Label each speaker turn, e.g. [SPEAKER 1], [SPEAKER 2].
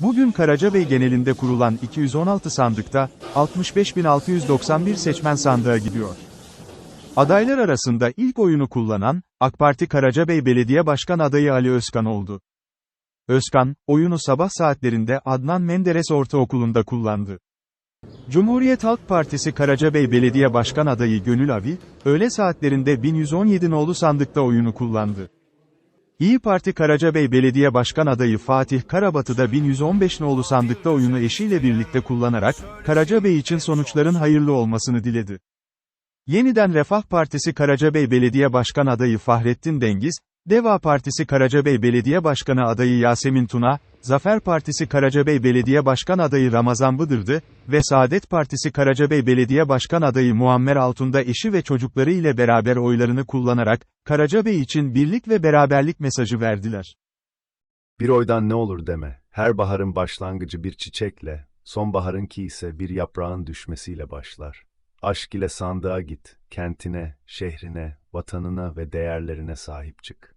[SPEAKER 1] Bugün Karacabey genelinde kurulan 216 sandıkta 65.691 seçmen sandığa gidiyor. Adaylar arasında ilk oyunu kullanan, AK Parti Karacabey Belediye Başkan adayı Ali Özkan oldu. Özkan, oyunu sabah saatlerinde Adnan Menderes Ortaokulu'nda kullandı. Cumhuriyet Halk Partisi Karacabey Belediye Başkan adayı Gönül Avi, öğle saatlerinde 1117 nolu sandıkta oyunu kullandı. İyi Parti Karacabey Belediye Başkan adayı Fatih Karabatı da 1115 nolu sandıkta oyunu eşiyle birlikte kullanarak, Karacabey için sonuçların hayırlı olmasını diledi. Yeniden Refah Partisi Karacabey Belediye Başkan adayı Fahrettin Dengiz, Deva Partisi Karacabey Belediye Başkanı adayı Yasemin Tuna, Zafer Partisi Karacabey Belediye Başkan adayı Ramazan Bıdırdı ve Saadet Partisi Karacabey Belediye Başkan adayı Muammer Altun'da eşi ve çocukları ile beraber oylarını kullanarak, Karacabey için birlik ve beraberlik mesajı verdiler.
[SPEAKER 2] Bir oydan ne olur deme. Her baharın başlangıcı bir çiçekle, sonbaharınki ise bir yaprağın düşmesiyle başlar. Aşk ile sandığa git, kentine, şehrine, vatanına ve değerlerine sahip çık.